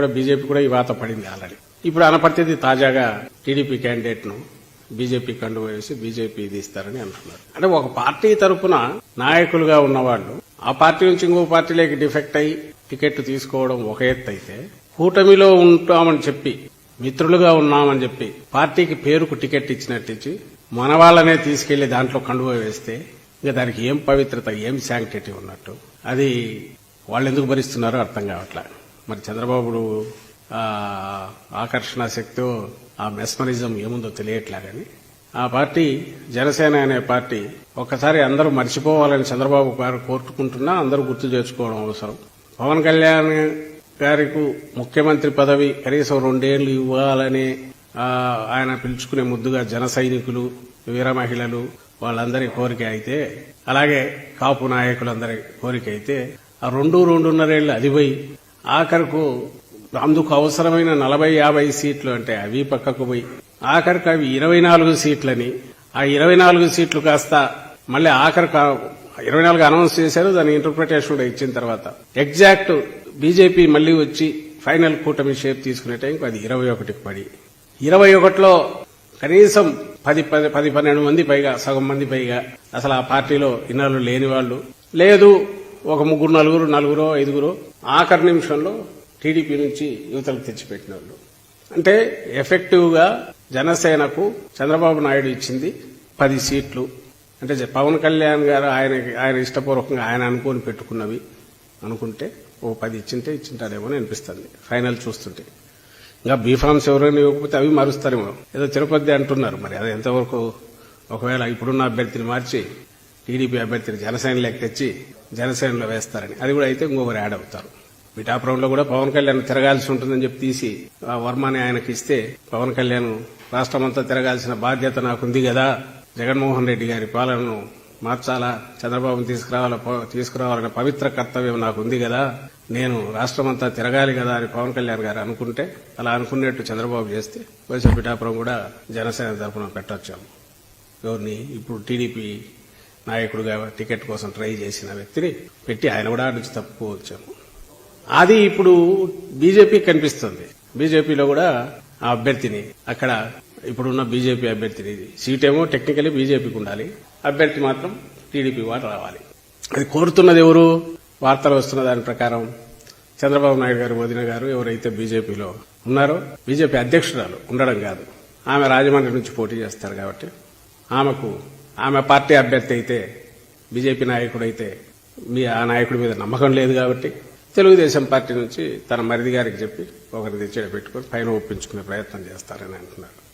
కూడా బీజేపీ కూడా ఈ వాత పడింది ఆల్రెడీ. ఇప్పుడు అనపర్తిది తాజాగా టీడీపీ క్యాండిడేట్ను బీజేపీ కండు వేసి బీజేపీ తీస్తారని అంటున్నారు. అంటే ఒక పార్టీ తరఫున నాయకులుగా ఉన్నవాళ్ళు ఆ పార్టీ నుంచి ఇంకో పార్టీలోకి డిఫెక్ట్ అయ్యి టికెట్ తీసుకోవడం ఒక ఎత్తు అయితే కూటమిలో ఉంటామని చెప్పి మిత్రులుగా ఉన్నామని చెప్పి పార్టీకి పేరుకు టికెట్ ఇచ్చినట్టు ఇచ్చి మన వాళ్ళనే తీసుకెళ్ళి దాంట్లో కండువ వేస్తే ఇంకా దానికి ఏం పవిత్రత ఏం శాంక్టిటీ ఉన్నట్టు అది వాళ్ళు ఎందుకు భరిస్తున్నారో అర్థం కావట్లేదు మరి చంద్రబాబు ఆకర్షణ శక్తి ఆ మెస్మరిజం ఏముందో తెలియట్లే కానీ ఆ పార్టీ జనసేన అనే పార్టీ ఒక్కసారి అందరూ మర్చిపోవాలని చంద్రబాబు గారు కోరుకుంటున్నా అందరూ గుర్తు చేసుకోవడం అవసరం. పవన్ కళ్యాణ్ గారికి ముఖ్యమంత్రి పదవి కనీసం రెండేళ్ళు ఇవ్వాలని ఆయన పిలుచుకునే ముద్దుగా జన సైనికులు వీర మహిళలు వాళ్ళందరి కోరిక అయితే అలాగే కాపు నాయకులందరి కోరిక అయితే ఆ రెండు రెండున్నరేళ్ళు అదిపోయి ఆఖరకు అందుకు అవసరమైన నలభై యాభై సీట్లు అంటే అవి పక్కకు పోయి. ఆఖరికి అవి ఇరవై నాలుగు సీట్లని. ఆ ఇరవై నాలుగు సీట్లు కాస్త మళ్ళీ ఆఖరికి ఇరవై నాలుగు అనౌన్స్ చేశారు దాని ఇంటర్ప్రిటేషన్ కూడా ఇచ్చిన తర్వాత. ఎగ్జాక్ట్ బీజేపీ మళ్ళీ వచ్చి ఫైనల్ కూటమి షేప్ తీసుకునే టైంకి అది ఇరవై ఒకటికి పడి. ఇరవై ఒకటిలో కనీసం పది పది పది పన్నెండు మంది పైగా సగం మంది పైగా అసలు ఆ పార్టీలో ఇన్నాళ్ళు లేని వాళ్ళు. లేదు ఒక ముగ్గురు నలుగురు నలుగురో ఐదుగురో ఆఖరి నిమిషంలో టీడీపీ నుంచి యువతలకు తెచ్చిపెట్టిన వాళ్ళు అంటే ఎఫెక్టివ్గా జనసేనకు చంద్రబాబు నాయుడు ఇచ్చింది పది సీట్లు. అంటే పవన్ కళ్యాణ్ గారు ఆయన ఆయన ఇష్టపూర్వకంగా ఆయన అనుకోని పెట్టుకున్నవి అనుకుంటే ఓ పది ఇచ్చింటే ఇచ్చింటారేమో అని అనిపిస్తుంది ఫైనల్ చూస్తుంటే. ఇంకా బీఫామ్స్ ఎవరైనా ఇవ్వకపోతే అవి మారుస్తారేమో. ఏదో తిరుపతి అంటున్నారు. మరి అది ఎంతవరకు ఒకవేళ ఇప్పుడున్న అభ్యర్థిని మార్చి టీడీపీ అభ్యర్థిని జనసేనలోకి తెచ్చి జనసేనలో వేస్తారని. అది కూడా అయితే ఇంకొకరు యాడ్ అవుతారు. పిఠాపురంలో కూడా పవన్ కళ్యాణ్ తిరగాల్సి ఉంటుందని చెప్పి తీసి ఆ వర్మాని ఆయనకి ఇస్తే పవన్ కళ్యాణ్ రాష్ట్రమంతా తిరగాల్సిన బాధ్యత నాకుంది కదా జగన్మోహన్ రెడ్డి గారి పాలనను మార్చాలా? చంద్రబాబును తీసుకురావాల? తీసుకురావాలనే పవిత్ర కర్తవ్యం నాకు ఉంది కదా నేను రాష్ట్రమంతా తిరగాలి కదా అని పవన్ కళ్యాణ్ గారు అనుకుంటే అలా అనుకున్నట్టు చంద్రబాబు చేస్తే వైఎస్ఆర్ పిఠాపురం కూడా జనసేన తరఫున పెట్టొచ్చాము. ఎవరిని? ఇప్పుడు టీడీపీ నాయకుడుగా టికెట్ కోసం ట్రై చేసిన వ్యక్తిని పెట్టి ఆయన కూడా నుంచి తప్పుకోవచ్చాము. అది ఇప్పుడు బీజేపీ కనిపిస్తుంది. బీజేపీలో కూడా ఆ అభ్యర్థిని అక్కడ ఇప్పుడున్న బీజేపీ అభ్యర్థిని సీట్ ఏమో టెక్నికలీ బీజేపీకి ఉండాలి. అభ్యర్థి మాత్రం టీడీపీ వారు రావాలి. అది కోరుతున్నది ఎవరు? వార్తలు వస్తున్న దాని ప్రకారం చంద్రబాబు నాయుడు గారు మోదిన గారు ఎవరైతే బీజేపీలో ఉన్నారో బీజేపీ అధ్యక్షురాలు ఉండడం కాదు. ఆమె రాజమండ్రి నుంచి పోటీ చేస్తారు కాబట్టి ఆమెకు ఆమె పార్టీ అభ్యర్థి అయితే బీజేపీ నాయకుడు అయితే మీ ఆ నాయకుడి మీద నమ్మకం లేదు కాబట్టి తెలుగుదేశం పార్టీ నుంచి తన మరిది గారికి చెప్పి ఒకరిది తెచ్చేట పెట్టుకుని పైన ఒప్పించుకునే ప్రయత్నం చేస్తారని అంటున్నారు.